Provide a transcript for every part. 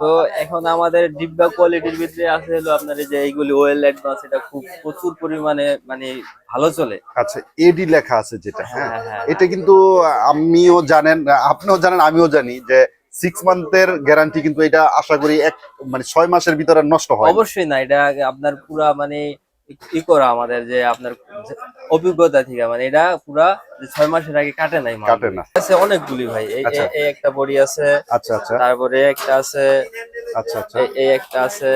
তো এখন আমাদের ডিব্বা কোয়ালিটির ভিতরে আছে হলো আপনার এই যে এইগুলি ওয়েল অ্যাডভান্স এটা খুব প্রচুর পরিমাণে মানে ভালো চলে। আচ্ছা এডি লেখা আছে যেটা হ্যাঁ? হ্যাঁ, হ্যাঁ। এটা কিন্তু আমিও জানেন আপনিও জানেন আমিও জানি যে সিক্স মান্থের গ্যারান্টি কিন্তু এটা আশা করি এক মানে ছয় মাসের ভিতরে নষ্ট হয় অবশ্যই না এটা আপনার পুরা মানে ই করা আমাদের যে আপনার অভিজ্ঞতা থেকে মানে এটা পুরা ছয় মাসের আগে কাটে নাই কাটে না। আছে অনেকগুলি ভাই। এই আচ্ছা। এই- একটা বডি আছে আচ্ছা আচ্ছা। তারপরে একটা আছে আচ্ছা আচ্ছা। এই- একটা আছে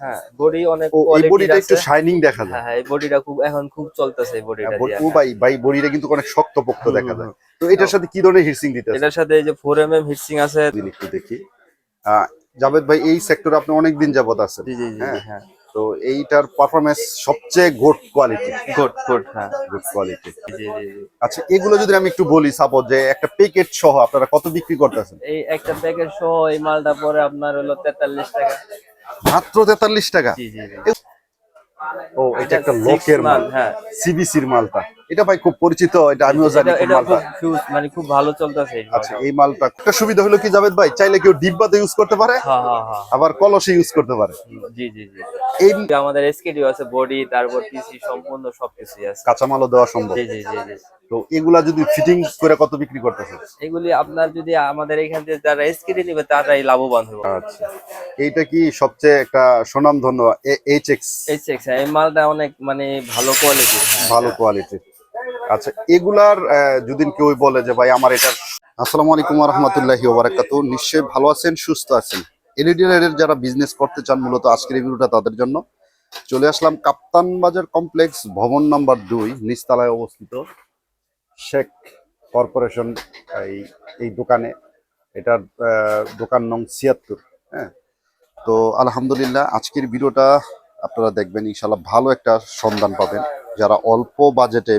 হ্যাঁ বডি অনেক এই বডিটা একটু শাইনিং দেখা হ্যাঁ যায়। হ্যাঁ এই বডিটা খুব এখন খুব চলতেছে এই বডিটা বডি- ও ভাই ভাই বডিটা কিন্তু অনেক শক্ত পোক্ত দেখা যায়। তো এটার সাথে কি ধরনের হিটসিং দিতে এটার সাথে এই যে ফোর এম এম হিটসিং আছে একটু দেখি। জাভেদ ভাই এই সেক্টরে আপনি অনেক দিন যাবত আছেন। জি জি জি হ্যাঁ। তো এইটার পারফরমেন্স সবচেয়ে গুড কোয়ালিটি গুড গুড হ্যাঁ। গুড কোয়ালিটি আচ্ছা এগুলো যদি আমি একটু বলি সাপোজ যে একটা প্যাকেট সহ আপনারা কত বিক্রি করতেছেন? এই একটা প্যাকেট সহ এই মালটা পরে আপনার হলো তেতাল্লিশ টাকা। মাত্র তেতাল্লিশ টাকা? জি জি ও এটা একটা লোকের মাল। মাল, হ্যাঁ। সিবিসির মালটা। এটা ভাই খুব পরিচিত এটা আমিও জানি মালটা। মানে খুব ভালো চলতেছে আচ্ছা। এই মালটা একটা সুবিধা হলো কি জাভেদ ভাই? চাইলে কেউ ডিব্বাতে ইউজ করতে পারে হ্যাঁ হ্যাঁ হ্যাঁ। আবার কলসে ইউজ করতে পারে। জি জি জি। এই আমাদের এসকেডিও আছে বডি তারপর পিসি সম্পূর্ণ সবকিছুই আছে। কাঁচামালও দেওয়া সম্ভব। জি জি জি। তো এগুলা যদি ফিটিং করে কত বিক্রি করতেছে? এগুলি আপনার যদি আমাদের এখান থেকে যারা এসকেডি নেবে তারাই লাভবান হবে। আচ্ছা। এইটা কি সবচেয়ে একটা সুনামধন্য এইচ এক্স এই চেক এই মালটা অনেক মানে ভালো কোয়ালিটি ভালো কোয়ালিটি আচ্ছা এগুলার যদি কেউ বলে যে, ভাই, আমার এটা আসসালামু আলাইকুম রহমতুল্লাহি ওবারাকাত নিশ্চয়ই ভালো আছেন, সুস্থ আছেন। এলইডি লাইটের যারা বিজনেস করতে চান, মূলত আজকের ভিডিওটা তাদের জন্য। চলে আসলাম কাপ্তান বাজার কমপ্লেক্স ভবন নাম্বার দুই, নিচতলায় অবস্থিত শেখ কর্পোরেশন, এই এই দোকানে। এটার দোকান নং ছিয়াত্তর হ্যাঁ। তো আলহামদুলিল্লাহ, আজকের ভিডিওটা আপনারা দেখবেন ইনশাল্লাহ ভালো একটা সন্ধান পাবেন। যারা অল্প বাজেটে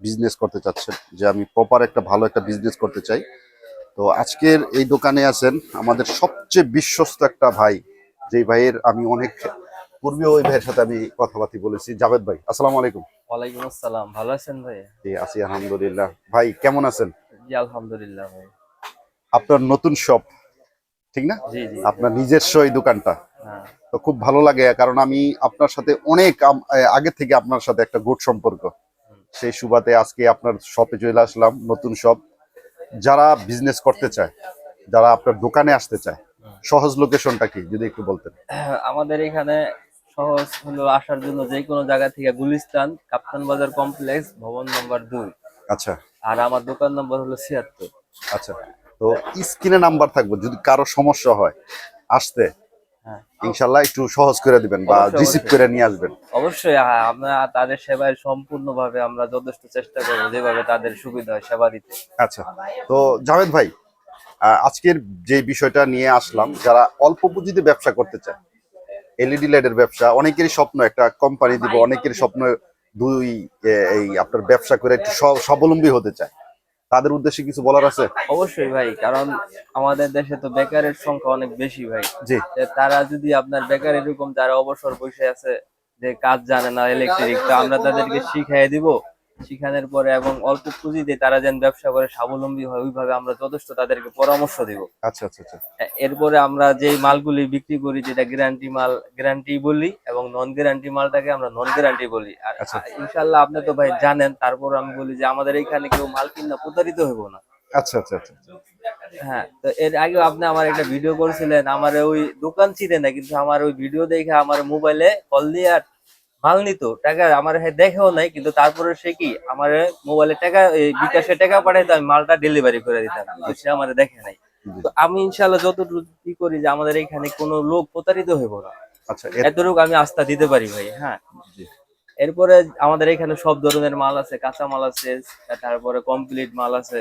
বিজনেস করতে চাচ্ছেন যে আমি প্রপার একটা ভালো একটা বিজনেস করতে চাই। তো আজকের এই দোকানে আছেন আমাদের সবচেয়ে বিশ্বস্ত একটা ভাই যেই ভাইয়ের আমি অনেক পূর্বেও ওই ভাইয়ের সাথে আমি কথাবার্তা বলেছি। জাভেদ ভাই আসসালামু আলাইকুম। ওয়ালাইকুম আসসালাম ভালো আছেন ভাই? জি আছি আলহামদুলিল্লাহ। ভাই কেমন আছেন? জি আলহামদুলিল্লাহ ভাই। আপনার নতুন শপ ঠিক না? জি জি। আপনার নিজস্ব এই দোকানটা। হ্যাঁ। তো খুব ভালো লাগে কারণ আমি আপনার সাথে অনেক আগে থেকে আপনার সাথে একটা গুড সম্পর্ক। সেই সুবাদে আজকে আপনার শপে চলে আসলাম নতুন শপ যারা বিজনেস করতে চায় যারা আপনার দোকানে আসতে চায় সহজ লোকেশনটা কি যদি একটু বলতেন? আমাদের এখানে সহজ হলো আসার জন্য যে কোনো জায়গা থেকে গুলিস্তান কাপ্তান বাজার কমপ্লেক্স ভবন নম্বর দুই। আচ্ছা। আর আমার দোকান নম্বর হলো ছিয়াত্তর। আচ্ছা। তো স্ক্রিনে নাম্বার থাকবে যদি কারও সমস্যা হয় আসতে। ইনশাল্লাহ একটু সহজ করে দিবেন বা রিসিভ। করে নিয়ে আসবেন। অবশ্যই হ্যাঁ, আমরা তাদের সেবায় সম্পূর্ণভাবে আমরা যথেষ্ট চেষ্টা করব যেভাবে তাদের সুবিধা হয় সেবা দিতে। আচ্ছা তো জাভেদ ভাই আজকের যে বিষয়টা নিয়ে আসলাম যারা অল্প পুঁজিতে ব্যবসা করতে চায় এলইডি লাইটের ব্যবসা অনেকেরই স্বপ্ন একটা কোম্পানি দিব অনেকেরই স্বপ্ন দুই এই আপনার ব্যবসা করে একটু স্বাবলম্বী হতে চায়। তাদের উদ্দেশ্যে কিছু বলার আছে? অবশ্যই ভাই কারণ আমাদের দেশে তো বেকারের সংখ্যা অনেক বেশি ভাই। জি। যে তারা যদি আপনার বেকার এরকম যারা অবসর বসে আছে যে কাজ জানে না ইলেকট্রিক তো আমরা তাদেরকে শিখাই দিব। শিখানোর পরে এবং অল্প পুঁজিতে তারা যেন ব্যবসা করে স্বাবলম্বী হয় ওইভাবে আমরা যথেষ্ট তাদেরকে পরামর্শ দিব। আচ্ছা আচ্ছা আচ্ছা। এরপরে আমরা যেই মালগুলি বিক্রি করি যেটা গ্যারান্টি মাল গ্যারান্টি বলি এবং নন গ্যারান্টি মালটাকে আমরা নন গ্যারান্টি বলি। আর আচ্ছা। ইনশাল্লাহ আপনি তো ভাই জানেন তারপর আমি বলি যে আমাদের এখানে কেউ মাল কিনা প্রতারিত হইব না। আচ্ছা আচ্ছা আচ্ছা। হ্যাঁ তো এর আগে আপনি আমার একটা ভিডিও করেছিলেন আমার ওই দোকান ছিল না কিন্তু আমার ওই ভিডিও দেখে আমার মোবাইলে কল দিয়ে আর মাল নিত টাকা আমার দেখেও নাই কিন্তু তারপরে সে কি আমার মোবাইলে টাকা বিকাশে টাকা পাঠাইতো আমি মালটা ডেলিভারি করে দিতাম কিন্তু সে আমার দেখে নাই। তো আমি ইনশাল্লাহ যতটুকু কি করি যে আমাদের এখানে কোনো লোক প্রতারিত হইব না। আচ্ছা এতটুকু আমি আস্থা দিতে পারি ভাই হ্যাঁ। এরপরে আমাদের এখানে সব ধরনের মাল আছে কাঁচা মাল আছে তারপরে কমপ্লিট মাল আছে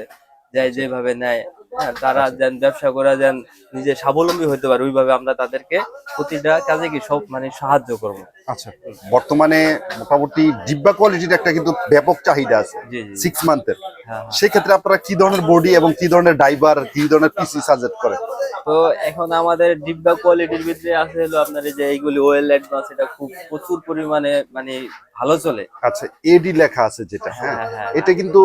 যাই যেভাবে নেয়। হ্যাঁ তারা যেন ব্যবসা করে যেন নিজে স্বাবলম্বী হতে পারে ওইভাবে আমরা তাদেরকে প্রতিটা কাজে কি সব মানে সাহায্য করব। আচ্ছা বর্তমানে মোটামুটি ডিব্বা কোয়ালিটির একটা কিন্তু ব্যাপক চাহিদা আছে সিক্স মান্থের হ্যাঁ হ্যাঁ। সেক্ষেত্রে আপনারা কি ধরনের বডি এবং কি ধরনের ড্রাইভার কি ধরনের পিসি সাজেস্ট করে তো এখন আমাদের ডিব্বা কোয়ালিটির ভিতরে আছে হলো আপনার এই যে এইগুলি ওয়েল অ্যাডভান্স এটা খুব প্রচুর পরিমাণে মানে ভালো চলে। আচ্ছা এডি লেখা আছে যেটা হ্যাঁ, হ্যাঁ, এটা কিন্তু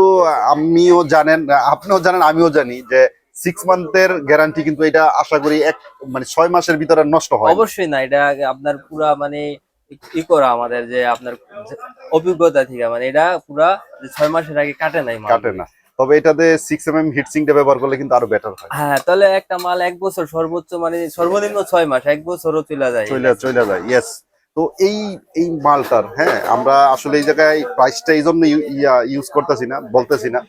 আমিও জানেন আপনিও জানেন আমিও জানি যে সিক্স মান্থের গ্যারান্টি কিন্তু এটা আশা করি এক মানে ছয় মাসের ভিতরে নষ্ট হয় অবশ্যই না এটা আপনার পুরা মানে ই করা আমাদের যে আপনার অভিজ্ঞতা থেকে মানে এটা পুরা ছয় মাসের আগে কাটে নাই কাটে না। তবে এটাতে সিক্স এম এম হিটসিংটা ব্যবহার করলে কিন্তু আরও বেটার হয়। হ্যাঁ তাহলে একটা মাল এক বছর সর্বোচ্চ মানে সর্বনিম্ন ছয় মাস এক বছরও চলে যায়। চলে চলে যায় ইয়েস তো এই এই মালটার হ্যাঁ আমরা আসলে এই জায়গায় প্রাইসটা এই জন্য ইউজ করতেছি না বলতেছি না।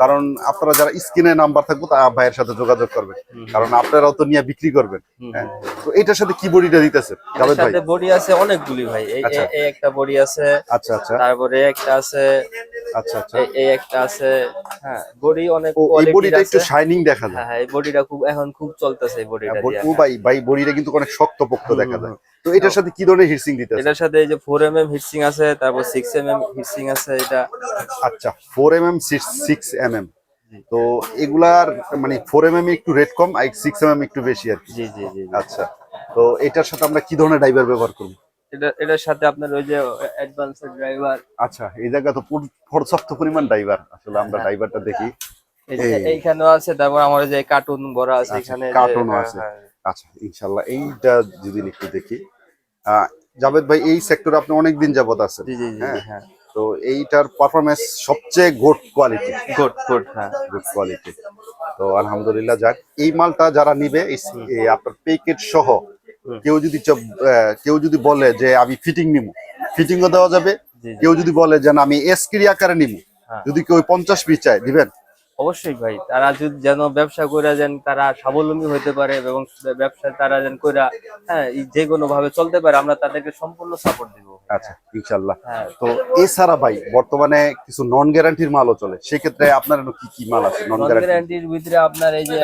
কারণ আপনারা যারা স্ক্রিনে নাম্বার থাকব তা ভাইয়ের সাথে যোগাযোগ করবেন। কারণ আপনারাও তো নিয়ে বিক্রি করবেন হ্যাঁ। তো এটার সাথে কি বডিটা দিতেছে? জাভেদ ভাই সাথে বডি আছে অনেকগুলি ভাই। এই আচ্ছা। একটা বডি আছে আচ্ছা আচ্ছা। তারপরে একটা আছে আচ্ছা আচ্ছা। এই- একটা আছে হ্যাঁ বডি অনেক এই বডিটা একটু শাইনিং দেখা যায়। হ্যাঁ হ্যাঁ এই বডিটা খুব এখন খুব চলতেছে এই বডিটা হ্যাঁ, ও ভাই ভাই বডিটা কিন্তু অনেক শক্ত পোক্ত দেখা যায়। তো এটার সাথে কি ধরনের হিটসিং দিতেছে। এটার সাথে এই যে ফোর এম এম হিটসিং আছে তারপর সিক্স এম এম হিটসিং আছে এটা আচ্ছা four M M six M M তো এগুলার মানে ফোর এম এম একটু রেট কম আর সিক্স এম এম একটু বেশি আর কি। জি জি জি। আচ্ছা তো এটার সাথে আমরা কি ধরনের ড্রাইভার ব্যবহার করব? এটা এটার সাথে আপনার ওই যে অ্যাডভান্স ড্রাইভার আচ্ছা এই জায়গা তো পুর- পর্যাপ্ত পরিমাণ ড্রাইভার আসলে আমরা হ্যাঁ। ড্রাইভারটা দেখি। এইখানেও আছে তারপর আমার যে কার্টুন ভরা আছে আচ্ছা, এখানে যে- কার্টুনও হ্যাঁ, আছে। হ্যাঁ। আচ্ছা ইনশাল্লাহ এইটা যদি একটু দেখি। জাভেদ ভাই এই সেক্টরে আপনি অনেক দিন যাবত আছেন। জি জি হ্যাঁ। হ্যাঁ। তো এইটার পারফরমেন্স সবচেয়ে গুড কোয়ালিটি গুড গুড হ্যাঁ। গুড কোয়ালিটি তো আলহামদুলিল্লাহ যাক এই মালটা যারা নিবে আপনার প্যাকেট সহ কেউ যদি কেউ যদি বলে যে আমি ফিটিং নিবো ফিটিংও দেওয়া যাবে। কেউ যদি বলে যে আমি এসকিরি আকারে নিবো হ্যাঁ। যদি কেউ পঞ্চাশ পিস চায় দিবেন? অবশ্যই ভাই তারা যদি যেন ব্যবসা করে যেন তারা স্বাবলম্বী হতে পারে এবং ব্যবসা তারা যেন কইরা হ্যাঁ এই যে কোনো ভাবে চলতে পারে আমরা তাদেরকে সম্পূর্ণ সাপোর্ট দিব। আচ্ছা ইনশাল্লাহ। হ্যাঁ। তো এছাড়া ভাই বর্তমানে কিছু নন গ্যারান্টির মালও চলে সেক্ষেত্রে আপনার কি কি মাল আছে নন গ্যারান্টির ভিতরে আপনার এই যে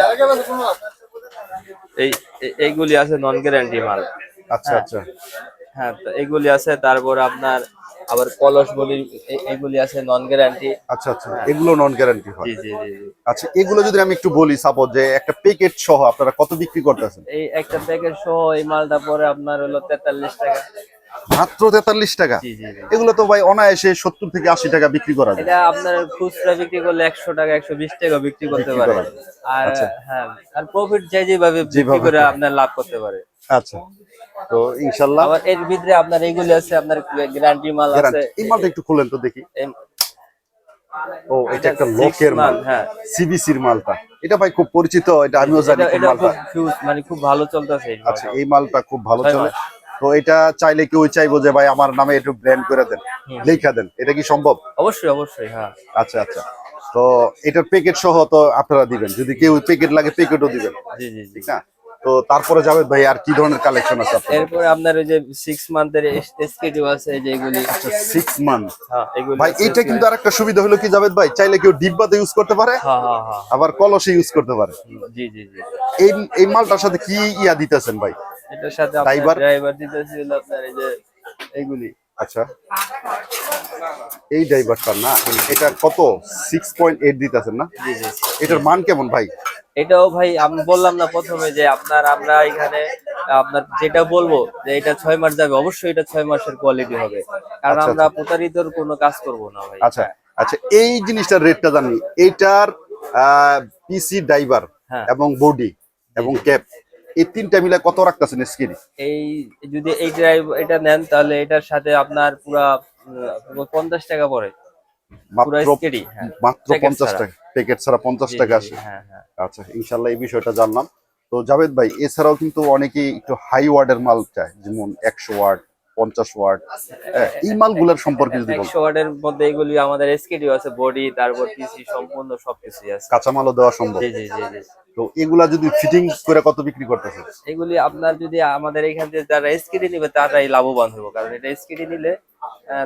এই এই- এইগুলি আছে নন গ্যারান্টি মাল। আচ্ছা হ্যাঁ। আচ্ছা। হ্যাঁ তো এইগুলি আছে তারপর আপনার আবার কলস বলি এগুলি আছে নন গ্যারান্টি আচ্ছা আচ্ছা এগুলো নন গ্যারান্টি হয়। জি জি জি আচ্ছা এগুলো যদি আমি একটু বলি সাপোজ যে একটা প্যাকেট সহ আপনারা কত বিক্রি করতেছেন? এই একটা প্যাকেট সহ এই মালটা পরে আপনার হলো তেতাল্লিশ টাকা। মাত্র তেতাল্লিশ টাকা? এগুলো তো ভাই অনায়াসে সত্তর থেকে আশি টাকা বিক্রি করা যায়। আপনার খুচরা বিক্রি করলে একশো টাকা একশো বিশ টাকা বিক্রি করতে পারে। আর আচ্ছা। হ্যাঁ আর প্রফিট যে যেভাবে বিক্রি করে। আপনার লাভ করতে পারে। আচ্ছা। তো ইনশাল্লাহ আবার এর ভিতরে আপনার এইগুলি আছে আপনার গ্যারান্টি মাল আছে। এই মালটা একটু খুলেন তো দেখি। ও এটা একটা লোকের মাল হ্যাঁ। সিবিসির মালটা। এটা ভাই খুব পরিচিত এটা আমিও জানি এটা মালটা। মানে খুব ভালো চলতেছে আচ্ছা। এই মালটা খুব ভালো চলে। তো এটা চাইলে কেউ চাইব যে ভাই আমার নামে একটু ব্র্যান্ড করে দেন। লেখা দেন। এটা কি সম্ভব? অবশ্যই অবশ্যই হ্যাঁ। আচ্ছা আচ্ছা। তো এটার প্যাকেট সহ তো আপনারা দিবেন। যদি কেউ প্যাকেট লাগে প্যাকেটও দিবেন। জি জি। ঠিক না? তো তারপরে যাবে ভাই আর কি ধরনের কালেকশন আছে আপনার? এরপরে আপনার ওই যে সিক্স মান্থের এসকেটিভ আছে এই যে এগুলি। সিক্স মান্থ হ্যাঁ এগুলি ভাই এটা কিন্তু আরেকটা সুবিধা হলো কি জাভেদ ভাই চাইলে কেউ ডিব্বাতে ইউজ করতে পারে হ্যাঁ হ্যাঁ হ্যাঁ। আবার কলসে ইউজ করতে পারে। জি জি জি। এই এই মালটার সাথে কি ইয়া দিতেছেন ভাই? এটার সাথে? আপনার ড্রাইভার দিতেছি হলো আপনার এই যে এইগুলি আচ্ছা। এই ড্রাইভারটা না এটা কত? সিক্স পয়েন্ট এইট দিতেছেন না? জি জি। এটার মান কেমন ভাই? এটাও ভাই আমি বললাম না প্রথমে যে আপনার আমরা এখানে আপনার যেটা বলব যে এটা ছয় মাস যাবে অবশ্যই এটা ছয় মাসের কোয়ালিটি হবে। কারণ আচ্ছা, আমরা প্রতারিতর কোনো কাজ করব না ভাই। আচ্ছা আচ্ছা এই জিনিসটার রেটটা জানি এইটার পিসি ড্রাইভার। এবং বডি এবং ক্যাপ এই তিনটা মিলে কত রাখতেছেন স্ক্রিন এই যদি এই ড্রাইভ এটা নেন তাহলে এটার সাথে আপনার পুরা পঞ্চাশ টাকা পড়ে। মাত্র হ্যাঁ। পঞ্চাশ টাকা প্যাকেট ছাড়া পঞ্চাশ টাকা আসে। হ্যাঁ হ্যাঁ। আচ্ছা ইনশাল্লাহ এই বিষয়টা জানলাম। তো জাভেদ ভাই এছাড়াও কিন্তু অনেকেই একটু হাই ওয়ার্ডের মাল চায় যেমন একশো ওয়ার্ড পঞ্চাশ ওয়ার্ড এই মালগুলোর সম্পর্কে যদি একশো ওয়ার্ডের মধ্যে এগুলি আমাদের আছে বডি তারপর পিসি সম্পূর্ণ সবকিছুই আছে। কাঁচামালও দেওয়া সম্ভব। জি জি জি। জি তো এগুলা যদি ফিটিং করে কত বিক্রি করতেছে এগুলি আপনার যদি আমাদের এখান থেকে যারা এসকেডি নিবে তারাই লাভবান হব কারণ এটা এসকেডি নিলে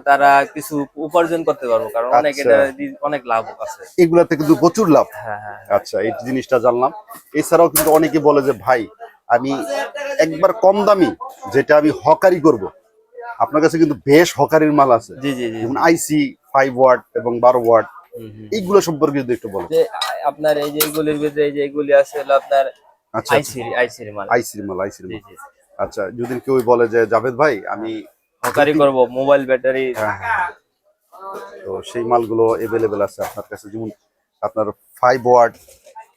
তারা কিছু উপার্জন করতে পারব কারণ অনেক আচ্ছা। এটা অনেক লাভ আছে। এগুলাতে কিন্তু প্রচুর লাভ। হ্যাঁ হ্যাঁ আচ্ছা এই জিনিসটা জানলাম। এছাড়াও কিন্তু অনেকে বলে যে ভাই আমি একবার কম দামি যেটা আমি হকারি করব। আপনার কাছে কিন্তু বেশ হকারির মাল আছে। জি জি যেমন আইসি ফাইভ ওয়াট এবং বারো ওয়াট হুম। এইগুলো সম্পর্কে যদি একটু বলো আপনার এই যে এগুলির ভিতরে এই যে এগুলি আছে হলো আপনার আচ্ছা আইসিরি আইসিরি মাল। আইসির মাল আইসির মাল। আচ্ছা যদি কেউ বলে যে জাভেদ ভাই আমি হকারি করব মোবাইল ব্যাটারি। হ্যাঁ, হ্যাঁ। তো সেই মালগুলো এভেলেবেল আছে আপনার কাছে যেমন আপনার ফাইভ ওয়াট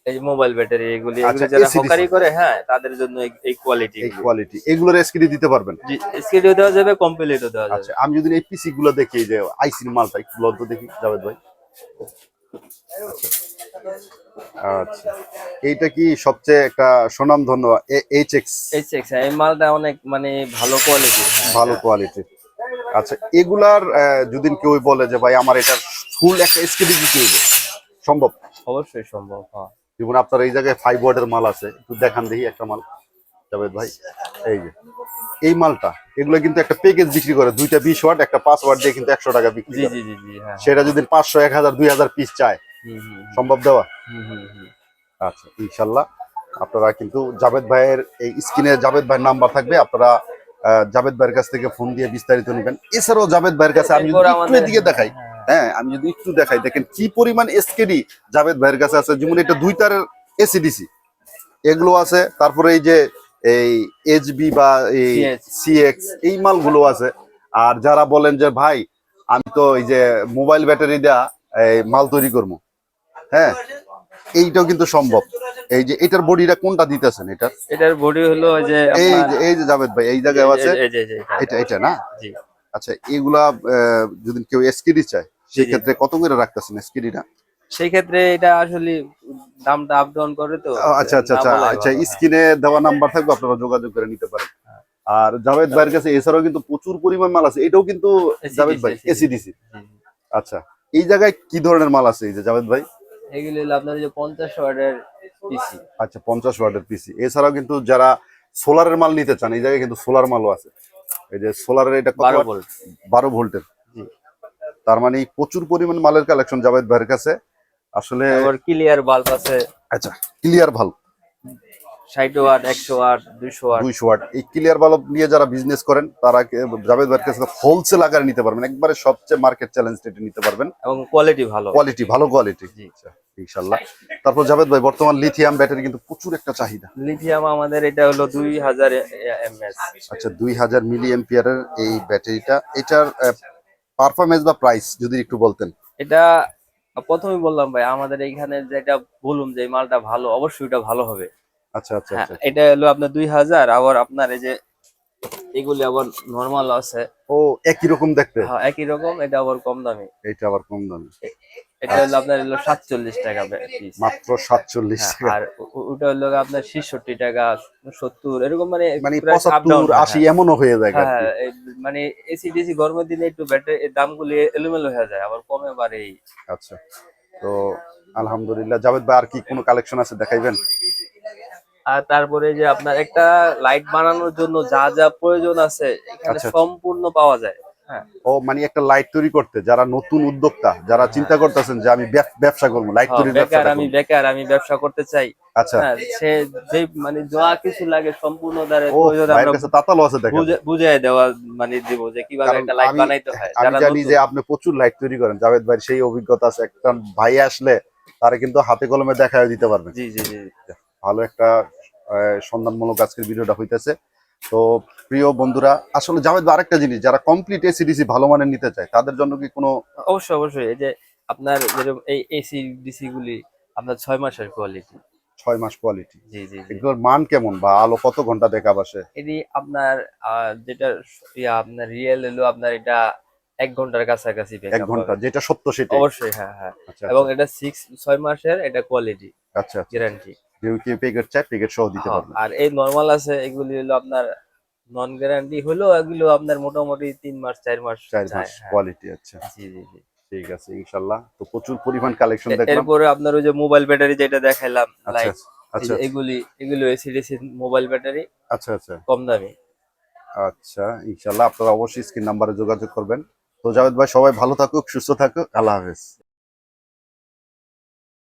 এই যে মোবাইল ব্যাটারি এগুলি আচ্ছা, যারা হকারি করে হ্যাঁ তাদের জন্য এই- কোয়ালিটি এই কোয়ালিটি এগুলোর এসকিডি দিতে পারবেন? জি স্কিডিও দেওয়া যাবে কমপ্লিটও দেওয়া যাবে। আচ্ছা আমি যদি এই পিসি গুলো দেখি যে আইসির মালটা একটু লজ্জ দেখি জাভেদ ভাই। আচ্ছা। আচ্ছা। এইটা কি সবচেয়ে একটা সুনামধন্য এইচ এক্স এই সেক্স এই মালটা অনেক মানে ভালো কোয়ালিটি ভালো কোয়ালিটি আচ্ছা এগুলার যদি কেউ বলে যে ভাই আমার এটা ফুল একটা এসকেডি দিতে হবে সম্ভব? অবশ্যই সম্ভব হ্যাঁ। যেমন আপনার এই জায়গায় ফাইভ ওয়ার্ডের মাল আছে একটু দেখান দেখি একটা মাল। জাভেদ ভাই এই যে এই মালটা এগুলো কিন্তু একটা প্যাকেজ বিক্রি করে দুইটা বিশ ওয়াট একটা পাঁচ ওয়াট দিয়ে কিন্তু একশো টাকা বিক্রি হ্যাঁ। সেটা যদি পাঁচশো এক হাজার দুই হাজার পিস চায় সম্ভব দেওয়া? হুম, হুম, হুম। আচ্ছা ইনশাল্লাহ। আপনারা কিন্তু জাভেদ ভাইয়ের এই স্ক্রিনে জাভেদ ভাইয়ের নাম্বার থাকবে। আপনারা জাভেদ ভাইয়ের কাছ থেকে ফোন দিয়ে বিস্তারিত নেবেন। এছাড়াও জাভেদ ভাইয়ের কাছে আমি যদি একটু এদিকে দেখাই। হ্যাঁ, আমি যদি একটু দেখাই। দেখেন কি পরিমাণ এসকেডি জাভেদ ভাইয়ের কাছে আছে। যেমন এটা দুই তারের এসিডিসি এগুলো আছে। তারপরে এই যে এই এইচবি বা এই সিএক্স এই মালগুলো আছে। আর যারা বলেন যে ভাই আমি তো এই যে মোবাইল ব্যাটারি দেয়া এই মাল তৈরি করব। হ্যাঁ এইটাও কিন্তু সম্ভব। এই যে এটার বডিটা কোনটা দিতেছেন এটা? এটার বডি হলো যে এই যে এই যে জাভেদ ভাই এই জায়গায় আছে? এটা এটা না? জি। আচ্ছা এগুলা যদি কেউ এসকিডি চায় সেই ক্ষেত্রে কত করে রাখতেছেন এসকিডিটা? সেই ক্ষেত্রে এটা আসলে দামটা আপ ডাউন করে তো। আচ্ছা আচ্ছা আচ্ছা আচ্ছা। স্ক্রিনে দেওয়া নাম্বার থাকবে আপনারা যোগাযোগ করে নিতে পারেন। আর জাভেদ ভাইয়ের কাছে এছাড়াও কিন্তু প্রচুর পরিমাণ মাল আছে। এটাও কিন্তু জাভেদ ভাই এসিডিসি। আচ্ছা এই জায়গায় কি ধরনের মাল আছে এই যে জাভেদ ভাই? এগুলি হলো আপনার যে পঞ্চাশ ওয়াটের পিসি আচ্ছা পঞ্চাশ ওয়াটের পিসি এছাড়াও কিন্তু যারা সোলারের মাল নিতে চান এই জায়গায় কিন্তু সোলার মালও আছে। এই যে সোলারের এটা বারো ভোল্ট। বারো ভোল্টের। তার মানে প্রচুর পরিমাণ মালের কালেকশন জাভেদ ভাইয়ের কাছে। আসলে ক্লিয়ার বাল্ব আছে। আচ্ছা clear bulb 60 watt 100 watt 200 watt. 200 watt. এই ক্লিয়ার বাল্ব নিয়ে যারা বিজনেস করেন তারা জাভেদ ভাইয়ের কাছে হোলসেল আকারে নিতে পারবেন। একবারে সবচেয়ে মার্কেট চ্যালেঞ্জ রেটে নিতে পারবেন। এবং কোয়ালিটি ভালো। কোয়ালিটি ভালো কোয়ালিটি আচ্ছা, ইনশাল্লাহ। তারপর জাভেদ ভাই বর্তমান লিথিয়াম ব্যাটারি কিন্তু প্রচুর একটা চাহিদা। লিথিয়াম আমাদের এটা হলো 2000 এমএস। আচ্ছা 2000 মিলি অ্যাম্পিয়ারের এই ব্যাটারিটা এটার পারফরমেন্স বা প্রাইস যদি একটু বলতেন। এটা প্রথমে বললাম ভাই আমাদের এইখানে যেটা বলুন যে মালটা ভালো অবশ্যই এটা ভালো হবে। আচ্ছা আচ্ছা হ্যাঁ আচ্ছা এটা হলো আপনার দুই হাজার আবার আপনার এই যে এগুলি আবার নর্মাল আছে। ও একই রকম দেখতে? হ্যাঁ, একই রকম এটা আবার কম দামি। এটা আবার কম দামি। এটা হলো আপনার হলো সাতচল্লিশ টাকা পিস মাত্র সাতচল্লিশ টাকা। আর ওটা হলো আপনার ছেষট্টি টাকা সত্তর এরকম মানে মানে পঁচাত্তর আশি এমনও হয়ে যায় হ্যাঁ। হ্যাঁ, মানে এসি ডিসি গরমের দিনে একটু ব্যাটারি দামগুলি এলোমেলো হয়ে যায় আবার কমে বাড়ে আচ্ছা তো আলহামদুলিল্লাহ। জাভেদ ভাই আর কি কোনো কালেকশন আছে দেখাইবেন? আর তারপরে যে আপনার একটা লাইট বানানোর জন্য যা যা প্রয়োজন আছে এখানে আচ্ছা। সম্পূর্ণ পাওয়া যায়। হ্যাঁ। ও মানে একটা লাইট তৈরি করতে যারা নতুন উদ্যোক্তা যারা চিন্তা করতেছেন যে আমি ব্যবসা করব লাইট হ্যাঁ, ব্যবসা আমি বেকার আমি ব্যবসা করতে চাই। আচ্ছা। হ্যাঁ সে যে মানে যা কিছু লাগে সম্পূর্ণ তার প্রয়োজন আমরা কাছে তাতালো আছে দেখা বুঝে- দেওয়া মানে দিব যে কীভাবে কারণ একটা লাইট আমি- বানাইতে হয়। আমি জানি যে আপনি প্রচুর লাইট তৈরি করেন। জাভেদ ভাই সেই অভিজ্ঞতা আছে একটা ভাই আসলে তারা কিন্তু হাতে কলমে দেখা দিতে পারবেন। জি জি জি। ভালো একটা সন্ধানমূলক আজকের ভিডিওটা হইতেছে। তো প্রিয় বন্ধুরা আসলে জাভেদ আরেকটা জিনিস যারা কমপ্লিট এসিডিসি ভালো মানের নিতে চায় তাদের জন্য কি কোনো অবশ্যই অবশ্যই। এই যে আপনার যেরকম এই এসি ডিসি গুলি আপনার ছয় মাসের কোয়ালিটি ছয় মাস কোয়ালিটি জি জি এগুলোর মান কেমন বা আলো কত ঘণ্টা দেখা বাসে? এটি আপনার যেটা আপনার রিয়েল এলো আপনার এটা এক ঘণ্টার কাছাকাছি এক ঘণ্টা যেটা সত্য সেটা অবশ্যই হ্যাঁ হ্যাঁ। আচ্ছা এবং এটা সিক্স ছয় মাসের এটা কোয়ালিটি আচ্ছা আচ্ছা। গ্যারান্টি কেউ কেউ প্যাকেট চায় প্যাকেট সহ দিতে পারবে। আর এই নরমাল আছে এগুলি হলো আপনার নন গ্যারান্টি হলো এগুলো আপনার মোটামুটি তিন মাস চার মাস চার মাস হ্যাঁ। কোয়ালিটি আচ্ছা। জি জি জি। ঠিক আছে ইনশাল্লাহ। তো প্রচুর পরিমাণ কালেকশন দেখলাম। এরপরে আপনার ওই যে মোবাইল ব্যাটারি যেটা দেখাইলাম আচ্ছা লাইট আচ্ছা এগুলি এগুলো এসিডিসি মোবাইল ব্যাটারি আচ্ছা আচ্ছা। কম দামি। আচ্ছা ইনশাল্লাহ আপনারা অবশ্যই স্ক্রিন নাম্বারে যোগাযোগ করবেন। তো জাভেদ ভাই সবাই ভালো থাকুক সুস্থ থাকুক আল্লাহ হাফেজ।